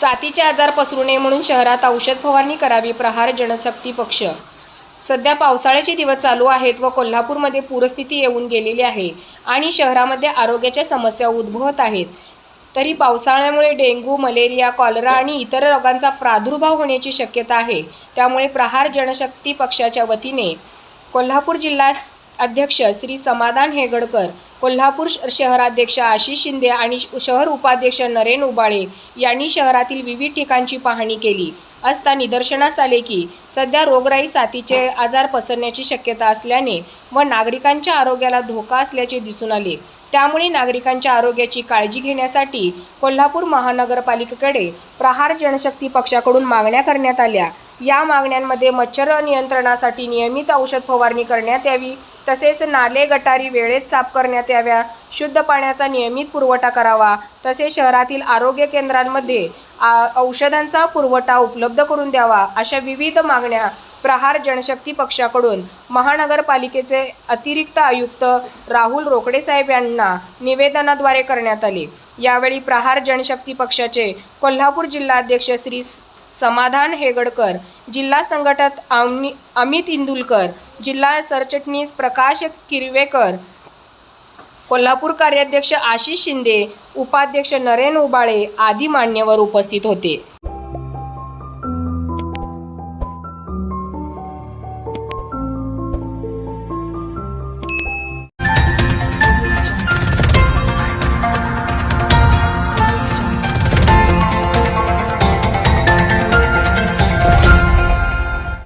साथीचे आजार पसरू नये म्हणून शहरात औषध फवारणी करावी प्रहार जनशक्ती पक्ष. सध्या पावसाळ्याचे दिवस चालू आहेत व कोल्हापूरमध्ये पूरस्थिती येऊन गेलेली आहे आणि शहरामध्ये आरोग्याच्या समस्या उद्भवत आहेत. तरी पावसाळ्यामुळे डेंग्यू मलेरिया कॉलरा आणि इतर रोगांचा प्रादुर्भाव होण्याची शक्यता आहे. त्यामुळे प्रहार जनशक्ती पक्षाच्या वतीने कोल्हापूर जिल्हा अध्यक्ष श्री समाधान हेगडकर कोल्हापूर श- शहराध्यक्ष आशिष शिंदे आणि शहर उपाध्यक्ष नरेन उबाळे यांनी शहरातील विविध ठिकाणची पाहणी केली. असता निदर्शनास आले की सध्या रोगराई साथीचे आजार पसरण्याची शक्यता असल्याने व नागरिकांच्या आरोग्याला धोका असल्याचे दिसून आले. त्यामुळे नागरिकांच्या आरोग्याची काळजी घेण्यासाठी कोल्हापूर महानगरपालिकेकडे प्रहार जनशक्ती पक्षाकडून मागण्या करण्यात आल्या. या मागण्यांमध्ये मच्छर नियंत्रणासाठी नियमित औषध फवारणी करण्यात यावी. तसेच नाले गटारी वेळेत साफ करण्यात याव्या. शुद्ध पाण्याचा नियमित पुरवठा करावा. तसेच शहरातील आरोग्य केंद्रांमध्ये आ, औषधांचा पुरवठा उपलब्ध करून द्यावा अशा विविध मागण्या प्रहार जनशक्ती पक्षाकडून महानगरपालिकेचे अतिरिक्त आयुक्त राहुल रोकडे साहेब यांना निवेदनाद्वारे करण्यात आले. यावेळी प्रहार जनशक्ती पक्षाचे कोल्हापूर जिल्हाध्यक्ष श्री समाधान हेगडकर जिल्हा संघटक आमि अमित इंदुलकर जिल्हा सरचिटणीस प्रकाश किरवेकर कोल्हापूर कार्याध्यक्ष आशिष शिंदे उपाध्यक्ष नरेन उबाळे आदी मान्यवर उपस्थित होते.